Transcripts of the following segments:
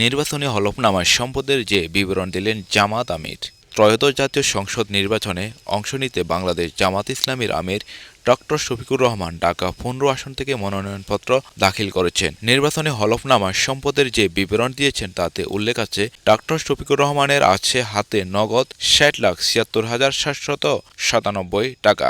নির্বাচনী হলফনামায় সম্পদের যে বিবরণ দিলেন জামাত আমির। ত্রয়োদশ জাতীয় সংসদ নির্বাচনে অংশ নিতে বাংলাদেশ জামাত ইসলামীর আমির ডক্টর শফিকুর রহমান ঢাকা পনেরো আসন থেকে মনোনয়নপত্র দাখিল করেছেন। নির্বাচনী হলফনামায় সম্পদের যে বিবরণ দিয়েছেন তাতে উল্লেখ আছে, ডক্টর শফিকুর রহমানের আছে হাতে নগদ ষাট লাখ ছিয়াত্তর হাজার সাতশত সাতানব্বই টাকা।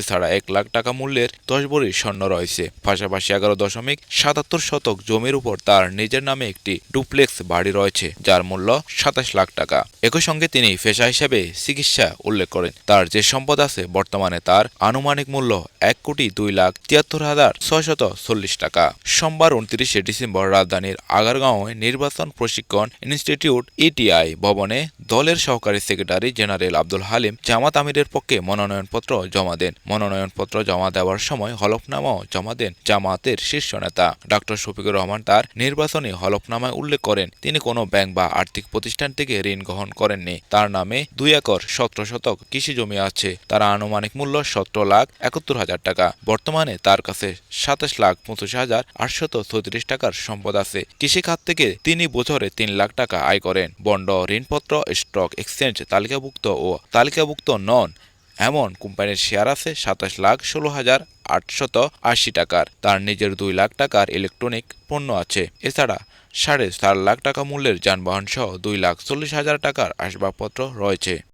এছাড়া এক লাখ টাকা মূল্যের দশ ভরি স্বর্ণ রয়েছে। পাশাপাশি এগারো দশমিক সাতাত্তর শতক জমির উপর তার নিজের নামে একটি ডুপ্লেক্স বাড়ি রয়েছে, যার মূল্য সাতাশ লাখ টাকা। একই সঙ্গে তিনি পেশা হিসেবে চিকিৎসা উল্লেখ করেন। তার যে সম্পদ আছে, বর্তমানে তার আনুমানিক মূল্য এক কোটি দুই লাখ তিয়াত্তর হাজার ছয়শত চল্লিশ টাকা। সোমবার উনত্রিশে ডিসেম্বর রাজধানীর আগারগাঁওয়ে নির্বাচন প্রশিক্ষণ ইনস্টিটিউট ইটিআই ভবনে দলের সহকারী সেক্রেটারি জেনারেল আব্দুল হালিম জামাত আমিরের পক্ষে মনোনয়নপত্র জমা দেন। মনোনয়নপত্র জমা দেওয়ার সময় হলফনামাও জমা দেন জামাতের শীর্ষ নেতা। ডক্টর শফিকুর রহমান তার নির্বাচনী হলফনামায় উল্লেখ করেন, তিনি কোনো ব্যাংক বা আর্থিক প্রতিষ্ঠান থেকে ঋণ গ্রহণ করেননি। তার নামে দুই একর সতেরো শতক কৃষি জমি আছে। তার আনুমানিক মূল্য সতেরো লাখ একাত্তর হাজার টাকা। বর্তমানে তার কাছে সাতাশ লাখ পঁচিশ হাজার আটশত ছত্রিশ টাকার সম্পদ আছে। কৃষি খাত থেকে তিনি বছরে তিন লাখ টাকা আয় করেন। বন্ড, ঋণপত্র, স্টক এক্সচেঞ্জ তালিকাভুক্ত ও তালিকাভুক্ত নন। এমন কোম্পানির শেয়ার আছে সাতাশ লাখ ষোলো হাজার আটশত আশি টাকার। তার নিজের দুই লাখ টাকার ইলেকট্রনিক পণ্য আছে। এছাড়া সাড়ে চার লাখ টাকা মূল্যের যানবাহন সহ দুই লাখ চল্লিশ হাজার টাকার আসবাবপত্র রয়েছে।